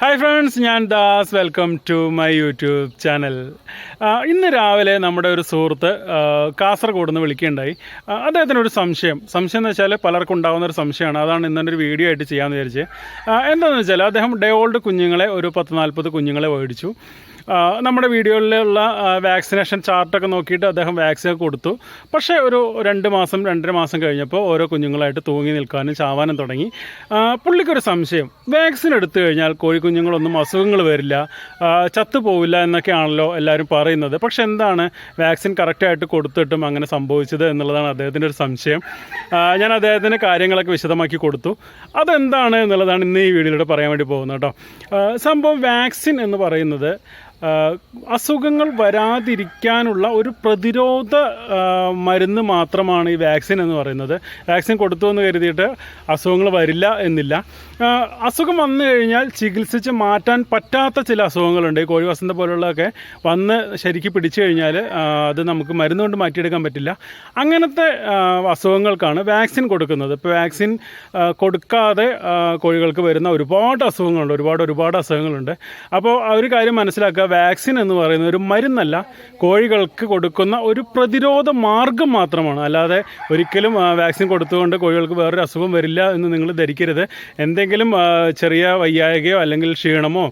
Hi friends ഞാൻ Das. Welcome to my YouTube channel ഇന്ന് രാവിലെ നമ്മുടെ ഒരു സുഹൃത്ത് കാസർഗോഡ് നിന്ന് വിളിക്കുകയുണ്ടായി. അദ്ദേഹത്തിനൊരു സംശയം. സംശയം എന്ന് വെച്ചാൽ പലർക്കും ഉണ്ടാകുന്ന ഒരു സംശയമാണ്. അതാണ് ഇന്നൊരു വീഡിയോ ആയിട്ട് ചെയ്യാമെന്ന് വിചാരിച്ച്. എന്താണെന്ന് വെച്ചാൽ അദ്ദേഹം ഡേ ഓൾഡ് കുഞ്ഞുങ്ങളെ ഒരു പത്ത് നാൽപ്പത് കുഞ്ഞുങ്ങളെ മേടിച്ചു. ആ, നമ്മുടെ വീഡിയോയിലുള്ള വാക്സിനേഷൻ ചാർട്ടൊക്കെ നോക്കിയിട്ട് അദ്ദേഹം വാക്സിൻ കൊടുത്തു. പക്ഷേ ഒരു രണ്ട് മാസം രണ്ടര മാസം കഴിഞ്ഞപ്പോൾ ഓരോ കുഞ്ഞുങ്ങളായിട്ട് തൂങ്ങി നിൽക്കാനും ചാവാനും തുടങ്ങി. പുള്ളിക്കൊരു സംശയം. വാക്സിൻ എടുത്തു കഴിഞ്ഞാൽ കോഴിക്കുഞ്ഞുങ്ങളൊന്നും അസുഖങ്ങൾ വരില്ല ചത്തുപോവില്ല എന്നൊക്കെയാണല്ലോ എല്ലാവരും പറയുന്നത്. പക്ഷെ എന്താണ് വാക്സിൻ കറക്റ്റായിട്ട് കൊടുത്തിട്ടും അങ്ങനെ സംഭവിച്ചത് എന്നുള്ളതാണ് അദ്ദേഹത്തിന്റെ ഒരു സംശയം. ഞാൻ അദ്ദേഹത്തിന് കാര്യങ്ങളൊക്കെ വിശദമാക്കി കൊടുത്തു. അതെന്താണ് എന്നുള്ളതാണ് ഇന്ന് ഈ വീഡിയോയിലൂടെ പറയാൻ വേണ്ടി പോകുന്നത് കേട്ടോ. സംഭവം വാക്സിൻ എന്ന് പറയുന്നത് അസുഖങ്ങൾ വരാതിരിക്കാനുള്ള ഒരു പ്രതിരോധ മരുന്ന് മാത്രമാണ് ഈ വാക്സിൻ എന്ന് പറയുന്നത്. വാക്സിൻ കൊടുത്തു എന്ന് കരുതിയിട്ട് അസുഖങ്ങൾ വരില്ല എന്നില്ല. അസുഖം വന്നു കഴിഞ്ഞാൽ ചികിത്സിച്ച് മാറ്റാൻ പറ്റാത്ത ചില അസുഖങ്ങളുണ്ട്. ഈ കോഴി വസന്ത പോലുള്ളതൊക്കെ വന്ന് ശരിക്ക് പിടിച്ചു കഴിഞ്ഞാൽ അത് നമുക്ക് മരുന്ന് കൊണ്ട് മാറ്റിയെടുക്കാൻ പറ്റില്ല. അങ്ങനത്തെ അസുഖങ്ങൾക്കാണ് വാക്സിൻ കൊടുക്കുന്നത്. ഇപ്പോൾ വാക്സിൻ കൊടുക്കാതെ കോഴികൾക്ക് വരുന്ന ഒരുപാട് അസുഖങ്ങളുണ്ട്. ഒരുപാട് ഒരുപാട് അസുഖങ്ങളുണ്ട്. അപ്പോൾ ആ ഒരു കാര്യം മനസ്സിലാക്കുക. വാക്സിൻ എന്ന് പറയുന്നത് ഒരു മരുന്നല്ല കോഴികൾക്ക് കൊടുക്കുന്ന ഒരു പ്രതിരോധ മാർഗം മാത്രമാണ്. അല്ലാതെ ഒരിക്കലും വാക്സിൻ കൊടുത്തുകൊണ്ട് കോഴികൾക്ക് വേറൊരു അസുഖം വരില്ല എന്ന് നിങ്ങൾ ധരിക്കരുത്. എന്തെങ്കിലും ചെറിയ വയ്യായകയോ അല്ലെങ്കിൽ ക്ഷീണമോ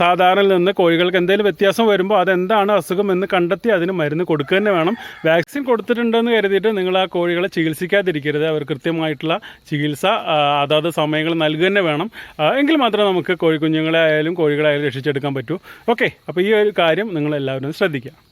സാധാരണയിൽ നിന്ന് കോഴികൾക്ക് എന്തെങ്കിലും വ്യത്യാസം വരുമ്പോൾ അതെന്താണ് അസുഖം എന്ന് കണ്ടെത്തി അതിന് മരുന്ന് കൊടുക്കുക തന്നെ വേണം. വാക്സിൻ കൊടുത്തിട്ടുണ്ടെന്ന് കരുതിയിട്ട് നിങ്ങൾ ആ കോഴികളെ ചികിത്സിക്കാതിരിക്കരുത്. അവർ കൃത്യമായിട്ടുള്ള ചികിത്സ അതാത് സമയങ്ങൾ നൽകുക തന്നെ വേണം. എങ്കിൽ മാത്രമേ നമുക്ക് കോഴിക്കുഞ്ഞുങ്ങളെ ആയാലും കോഴികളായാലും രക്ഷിച്ചെടുക്കാൻ പറ്റൂ. ഓക്കെ അപ്പോൾ ഈ ഒരു കാര്യം നിങ്ങളെല്ലാവരും ശ്രദ്ധിക്കുക.